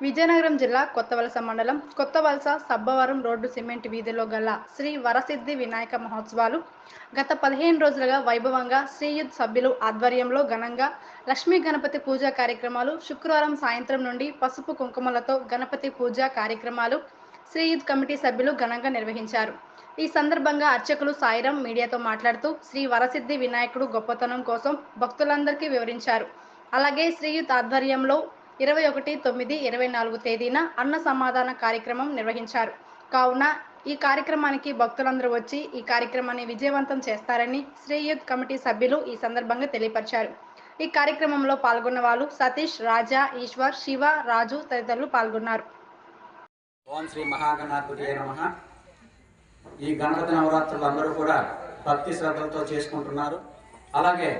విజయనగరం జిల్లా కొత్తవలస మండలం Kothavalasa Sabbavaram road cement వీధిలో గల శ్రీ వరసిద్ధి వినాయక మహోత్సవాలు గత పదిహేను రోజులుగా వైభవంగా శ్రీయుత్ సభ్యులు ఆధ్వర్యంలో ఘనంగా లక్ష్మీ గణపతి పూజా కార్యక్రమాలు శుక్రవారం సాయంత్రం నుండి పసుపు కుంకుమలతో గణపతి పూజా కార్యక్రమాలు శ్రీయుత్ కమిటీ సభ్యులు ఘనంగా నిర్వహించారు. ఈ సందర్భంగా అర్చకులు సాయిరం మీడియాతో మాట్లాడుతూ శ్రీ వరసిద్ధి వినాయకుడు గొప్పతనం కోసం భక్తులందరికీ వివరించారు. అలాగే శ్రీయుత్ ఆధ్వర్యంలో ఇరవై ఒకటి తొమ్మిది ఇరవై నాలుగు తేదీన అన్న సమాధాన కార్యక్రమం నిర్వహించారు. కావున ఈ కార్యక్రమానికి భక్తులందరూ వచ్చి ఈ కార్యక్రమాన్ని విజయవంతం చేస్తారని శ్రీయుత్ కమిటీ సభ్యులు ఈ సందర్భంగా తెలియపరిచారు. ఈ కార్యక్రమంలో పాల్గొన్న వాళ్ళు సతీష్ రాజా ఈశ్వర్ శివ రాజు తదితరులు పాల్గొన్నారు. ఓం శ్రీ మహాగణాధిపతి నమ. ఈ గణపతి నవరాత్రులు అందరూ కూడా భక్తి శ్రద్ధలతో చేసుకుంటున్నారు. అలాగే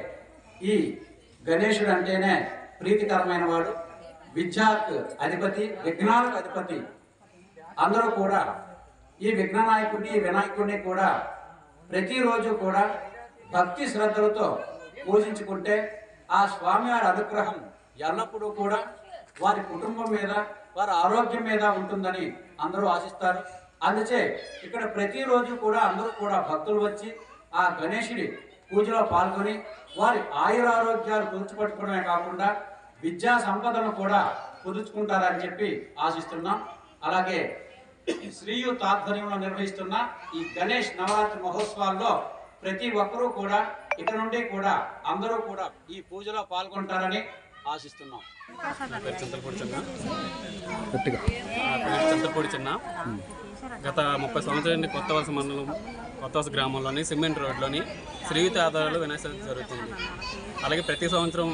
ఈ గణేశుడు అంటేనే ప్రీతికరమైన వాడు. విద్యాకు అధిపతి విఘ్నాలకు అధిపతి. అందరూ కూడా ఈ విఘ్ననాయకుడిని ఈ వినాయకుడిని కూడా ప్రతిరోజు కూడా భక్తి శ్రద్ధలతో పూజించుకుంటే ఆ స్వామివారి అనుగ్రహం ఎల్లప్పుడూ కూడా వారి కుటుంబం మీద వారి ఆరోగ్యం మీద ఉంటుందని అందరూ ఆశిస్తారు. అందుచే ఇక్కడ ప్రతిరోజు కూడా అందరూ కూడా భక్తులు వచ్చి ఆ గణేశుడి పూజలో పాల్గొని వారి ఆయురారోగ్యాలు కుదుర్చుపట్టుకోవడమే కాకుండా విద్యా సంపదను కూడా కుదుర్చుకుంటారని చెప్పి ఆశిస్తున్నాం. అలాగే శ్రీయుత్ ఆధ్వర్యంలో నిర్వహిస్తున్న ఈ గణేష్ నవరాత్రి మహోత్సవాల్లో ప్రతి ఒక్కరూ కూడా ఇక్కడ నుండి కూడా అందరూ కూడా ఈ పూజలో పాల్గొంటారని ఆశిస్తున్నాం. చిన్న గత ముప్పై సంవత్సరాల నుండి కొత్త వలస మండలం కొత్త వలస గ్రామంలోని సిమెంట్ రోడ్లోని శ్రీయుత ఆధారాలు వినాయక చవితి జరుగుతుంది. అలాగే ప్రతి సంవత్సరం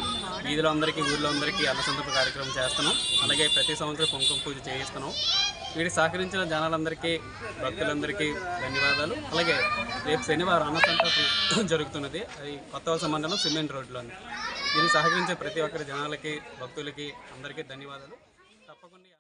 వీధిలో అందరికీ ఊళ్ళో అందరికీ అన్నసంతప కార్యక్రమం చేస్తున్నాం. అలాగే ప్రతి సంవత్సరం కుంకుమ పూజ చేయిస్తున్నాం. వీటికి సహకరించిన జనాలందరికీ భక్తులందరికీ ధన్యవాదాలు. అలాగే రేపు శనివారం అన్నసంతర్పణ జరుగుతున్నది. అది కొత్త వలస మండలం సిమెంట్ రోడ్లోని దీన్ని సహకరించే ప్రతి ఒక్కరి జనాలకి భక్తులకి అందరికీ ధన్యవాదాలు. తప్పకుండా